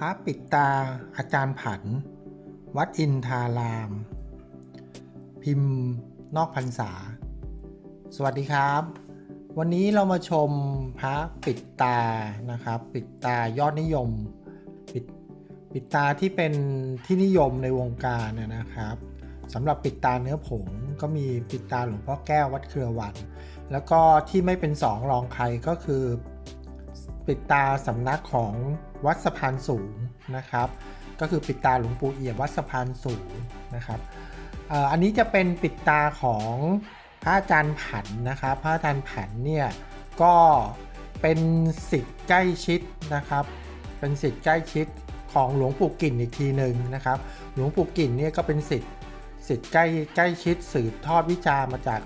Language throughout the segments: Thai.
พระปิดตาอาจารย์ผัน วัดอินทาราม พิมพ์นอกพรรษา สวัสดีครับ วันนี้เรามาชมพระปิดตานะครับ ปิดตายอดนิยม ปิดปิดตาที่เป็นที่นิยมในวงการนะนะครับสำหรับปิดตาเนื้อผงก็มีปิดตาหลวงพ่อแก้ววัดเครือวัน แล้วก็ที่ไม่เป็นสองรองใครก็คือ ปิดตาสำนักของ วัดสะพานสูงนะครับ ก็คือปิดตาหลวงปู่เอี่ยมวัดสะพานสูงนะครับอันนี้จะเป็นปิดตาของพระอาจารย์ผันนะครับ พระอาจารย์ผันเนี่ยก็เป็นสิทธิ์ใกล้ชิดนะครับ เป็นสิทธิ์ใกล้ชิดของหลวงปู่กิ่นอีกทีหนึ่งนะครับ หลวงปู่กิ่นเนี่ยก็เป็นสิทธิ์สิทธิ์ใกล้ใกล้ชิดสืบทอดวิชามาจาก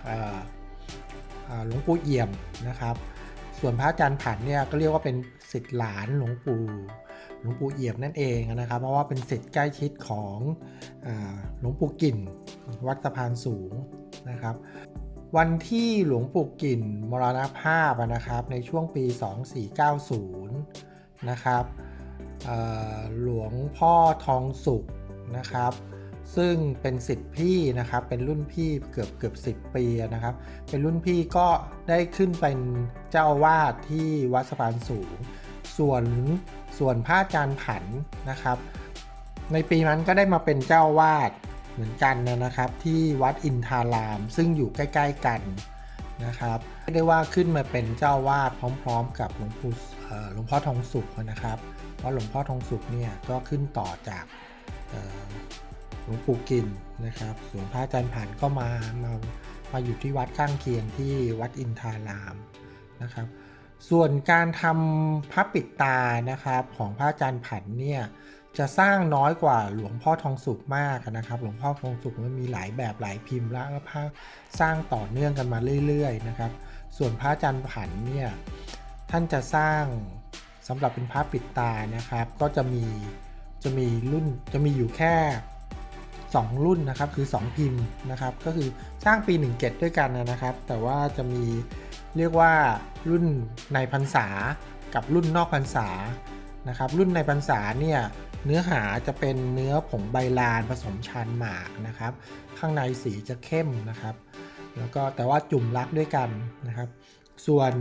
หลวงปู่เอี่ยมนะครับ ส่วนพระอาจารย์ผันเนี่ยก็เรียกว่าเป็นสิทธิ์หลานหลวงปู่หลวงปู่เอี่ยมนั่นเองนะครับ เพราะว่าเป็นสิทธิ์ใกล้ชิดของหลวงปู่กิ่น วัดสะพานสูงนะครับ วันที่หลวงปู่กิ่นมรณภาพนะครับในช่วงปี 2490 นะครับหลวงพ่อทองสุขนะครับ ซึ่งเป็นสิทธิ์พี่นะครับเป็นรุ่นพี่เกือบเกือบสิปีนะครับ เป็นรุ่นพี่ก็ได้ขึ้นเป็นเจ้าวาดที่วัดสะพานสูง ส่วนส่วนพระอาจารย์ผันนะครับ ในปีนั้นก็ได้มาเป็นเจ้าวาดเหมือนกันนะครับ ที่วัดอินทาราม ซึ่งอยู่ใกล้ ๆกันนะครับได้ว่าขึ้นมาเป็นเจ้าวาดพร้อม ๆ กับหลวงปู่หลวงพ่อทองสุขนะครับ เพราะหลวงพ่อทองสุขเนี่ยก็ขึ้นต่อจาก ลวงปู่กินนะครับส่วนพระอาจารย์ผันก็มามามาอยู่ที่วัดข้างเคียงที่วัดอินทารามนะครับ ส่วนการทำพระปิดตานะครับของพระอาจารย์ผันเนี่ยจะสร้างน้อยกว่าหลวงพ่อทองสุขมากนะครับ หลวงพ่อทองสุขมันมีหลายแบบหลายพิมพ์แล้วพระสร้างต่อเนื่องกันมาเรื่อยๆนะครับ ส่วนพระอาจารย์ผันเนี่ยท่านจะสร้างสำหรับเป็นพระปิดตานะครับ ก็จะมีจะมีรุ่นจะมีอยู่แค่ 2 รุ่นนะครับคือ 2 พิมพ์นะครับก็คือสร้างปี 17 ด้วยกันนะครับ แต่ว่าจะมีเรียกว่ารุ่นในพรรษากับรุ่นนอกพรรษานะครับรุ่นในพรรษาเนี่ยเนื้อหาจะเป็นเนื้อผงใบลานผสมชานหมากนะครับ ข้างในสีจะเข้มนะครับ แล้วก็แต่ว่าจุ่มรักด้วยกันนะครับ ส่วน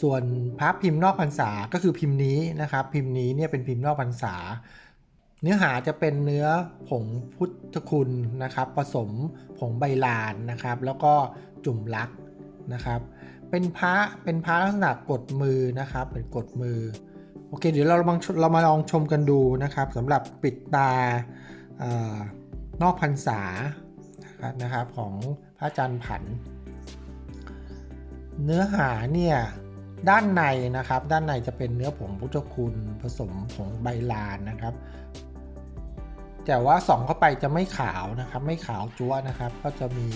ส่วนพระพิมพ์นอกพรรษาก็คือพิมพ์นี้นะครับ พิมพ์นี้เนี่ยเป็นพิมพ์นอกพรรษา เนื้อหาจะเป็นเนื้อผงพุทธคุณนะครับ ผสมผงใบลานนะครับ แล้วก็จุ่มลักนะครับ เป็นพระเป็นพระลักษณะกดมือนะครับเป็นกดมือโอเค เดี๋ยวเราลองเรามาลองชมกันดูนะครับสำหรับปิดตาออนอกพรรษานะครับของพระอาจารย์ผัน เนื้อหาเนี่ยด้านในนะครับ ด้านในจะเป็นเนื้อผงพุทธคุณผสมผงใบลานนะครับ แต่ว่าส่องเข้าไปจะไม่ขาวนะครับ ไม่ขาวจั๊วนะครับ ก็จะมี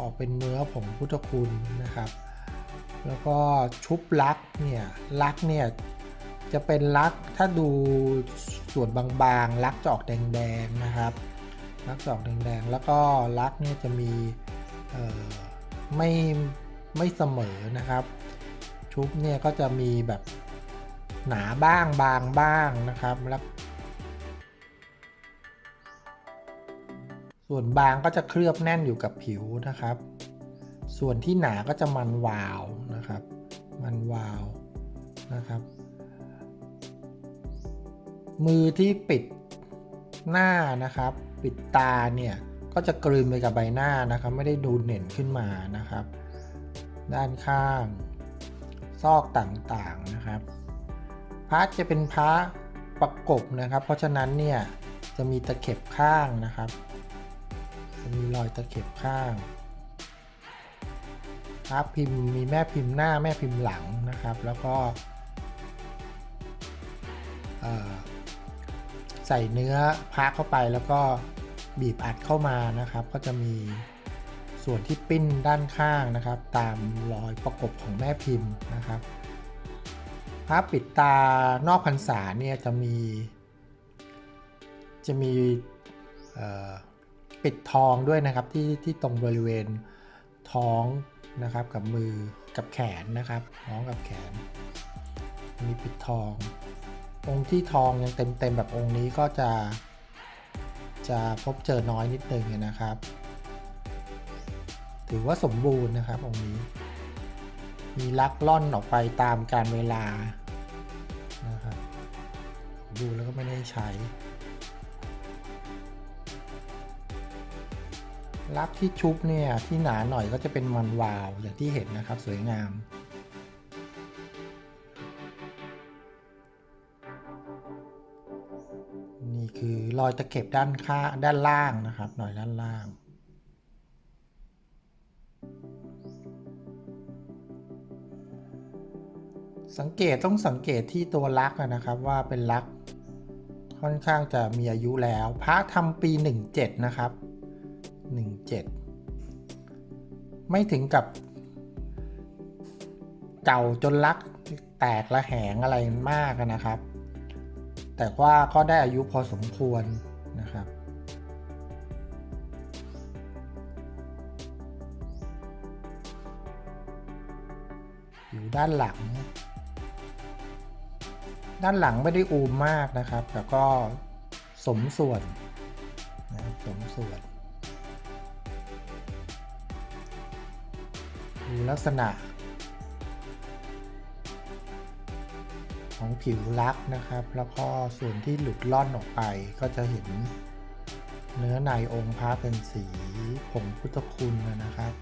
ออกเป็นเนื้อผงพุทธคุณนะครับ แล้วก็ชุบลักเนี่ยลักเนี่ยจะเป็นลักถ้าดูส่วนบางๆ ลักจะออกแดงๆนะครับ ลักจะออกแดงๆ แล้วก็ลักเนี่ยจะมีไม่ไม่เสมอนะครับ ชุบเนี่ยก็จะมีแบบหนาบ้างบางบ้างนะครับแล้ว ส่วนบางก็จะเคลือบแน่นอยู่กับผิวนะครับ ส่วนที่หนาก็จะมันวาวนะครับ มันวาวนะครับ มือที่ปิดหน้านะครับ ปิดตาเนี่ยก็จะกลืนไปกับใบหน้านะครับ ไม่ได้ดูเน่นขึ้นมานะครับ ด้านข้าง ซอกต่างๆนะครับพระจะเป็นพระประกบนะครับ เพราะฉะนั้นเนี่ยจะมีตะเข็บข้างนะครับ จะมีรอยตะเข็บข้างพระพิมพ์มีแม่พิมพ์หน้าแม่พิมพ์หลังนะครับ แล้วก็ใส่เนื้อพระเข้าไปแล้วก็บีบอัดเข้ามานะครับ ก็จะมีส่วนที่ปิ้นด้านข้างนะครับ ตามรอยประกบของแม่พิมพ์นะครับพระปิดตานอกพรรษาเนี่ยจะมี จะมีเอ่อ ปิดทองด้วยนะครับที่ที่ตรงบริเวณท้องนะครับกับมือกับแขนนะครับท้องกับแขน มีปิดทอง องค์ที่ทองยังเต็มๆแบบองค์นี้ก็จะจะพบเจอน้อยนิดนึงนะครับ ถือว่าสมบูรณ์นะครับองค์นี้ มีลักล่อนออกไปตามการเวลานะครับดูแล้วก็ไม่ได้ใช้ ลักที่ชุบเนี่ยที่หนาหน่อยก็จะเป็นมันวาวอย่างที่เห็นนะครับ สวยงาม นี่คือรอยตะเข็บด้านข้างด้านล่างนะครับหน่อยด้านล่างสังเกตต้องสังเกตที่ตัวลักนะครับว่าเป็นลัก ค่อนข้างจะมีอายุแล้ว พระทำปี 17 นะครับ 17 ไม่ถึงกับเก่าจนลักแตกละแหงอะไรมากนะครับ แต่ว่าก็ได้อายุพอสมควรนะครับ อยู่ด้านหลัง ด้านหลังไม่ได้อูมมากนะครับ แต่ก็สมส่วนนะสมส่วน ดูลักษณะ ของผิวลักษ์นะครับ แล้วก็ส่วนที่หลุดล่อนออกไปก็จะเห็นเนื้อในองค์พระเป็นสีผงพุทธคุณนะครับ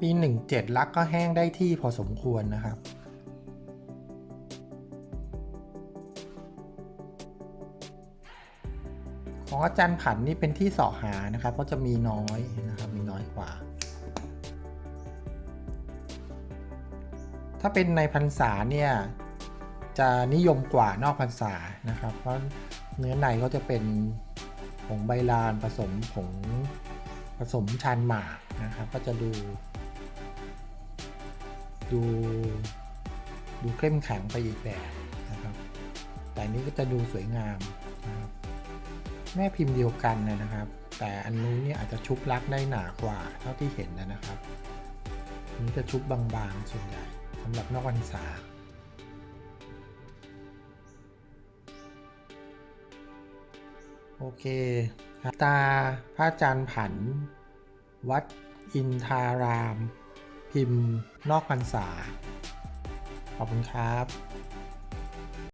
ปี 17 ลักก็แห้งได้ที่พอสมควรนะครับ ของอาจารย์ผันนี่เป็นที่เสาะหานะครับ ก็จะมีน้อยนะครับ มีน้อยกว่า ถ้าเป็นในพรรษาเนี่ยจะนิยมกว่านอกพรรษานะครับ เพราะเนื้อในก็จะเป็นผงใบลานผสมผงผสมชานหมากนะครับ ก็จะดู ดูดูเข้มแข็งไปอีกแบบนะครับ แต่อันนี้ก็จะดูสวยงาม แม่พิมพ์เดียวกันนะครับ แต่อันนู้นเนี่ยอาจจะชุบลักได้หนากว่าเท่าที่เห็นนะครับอันนี้จะชุบบางๆส่วนใหญ่สำหรับนอกพรรษาโอเค ตาพระอาจารย์ผัน วัดอินทาราม พิมพ์นอกพรรษา ขอบคุณครับ